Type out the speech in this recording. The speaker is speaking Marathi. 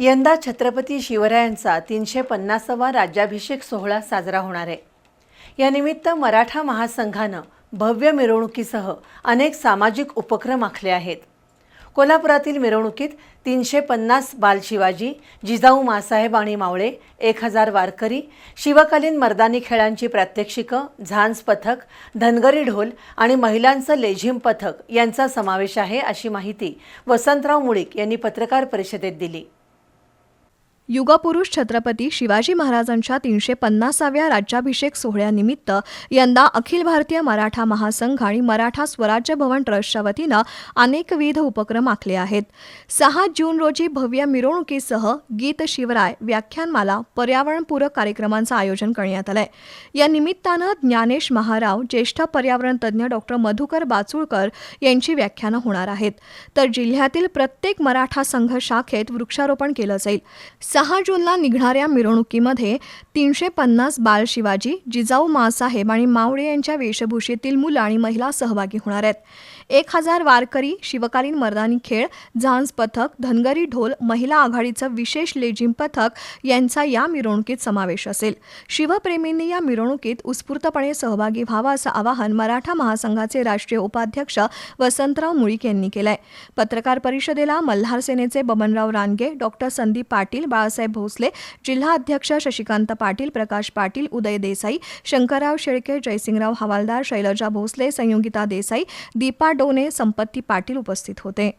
यंदा छत्रपती शिवरायांचा तीनशे पन्नासावा राज्याभिषेक सोहळा साजरा होणार आहे. यानिमित्त मराठा महासंघानं भव्य मिरवणुकीसह अनेक सामाजिक उपक्रम आखले आहेत. कोल्हापुरातील मिरवणुकीत तीनशे पन्नास बालशिवाजी जिजाऊ मासाहेब आणि मावळे एक हजार वारकरी शिवकालीन मर्दानी खेळांची प्रात्यक्षिकं झांज पथक धनगरी ढोल आणि महिलांचं लेझिम पथक यांचा समावेश आहे अशी माहिती वसंतराव मुळीक यांनी पत्रकार परिषदेत दिली. युगपुरुष छत्रपती शिवाजी महाराजांच्या तीनशे पन्नासाव्या राज्याभिषेक सोहळ्यानिमित्त यंदा अखिल भारतीय मराठा महासंघ आणि मराठा स्वराज्य भवन ट्रस्टच्या वतीनं अनेकविध उपक्रम आखले आहेत. सहा जून रोजी भव्य मिरवणुकीसह गीत शिवराय व्याख्यानमाला पर्यावरणपूरक कार्यक्रमांचं आयोजन करण्यात आलंय. या निमित्तानं ज्ञानेश महाराव ज्येष्ठ पर्यावरण तज्ज्ञ डॉक्टर मधुकर बाचुळकर यांची व्याख्यानं होणार आहेत. तर जिल्ह्यातील प्रत्येक मराठा संघ शाखेत वृक्षारोपण केलं जाईल. सहा जूनला निघणाऱ्या मिरवणुकीमध्ये तीनशे पन्नास बाल शिवाजी जिजाऊ मासाहेब आणि मावळे यांच्या वेशभूषेतील मुलं आणि महिला सहभागी होणार आहेत. एक हजार वारकरी शिवकालीन मर्दानी खेळ झांज पथक धनगरी ढोल महिला आघाडीचं विशेष लेझिम पथक यांचा या मिरवणुकीत समावेश असेल. शिवप्रेमींनी या मिरवणुकीत उत्स्फूर्तपणे सहभागी व्हावं असं आवाहन मराठा महासंघाचे राष्ट्रीय उपाध्यक्ष वसंतराव मुळीक यांनी केलंय. पत्रकार परिषदेला मल्हार सेनेचे बबनराव रानगे डॉक्टर संदीप पाटील बाळासाहेब भोसले जिल्हा अध्यक्ष शशिकांत पाटील प्रकाश पाटील उदय देसाई शंकरराव शेळके जयसिंगराव हवालदार शैलजा भोसले संयोगिता देसाई दीपा डोने संपत्ती पाटील उपस्थित होते.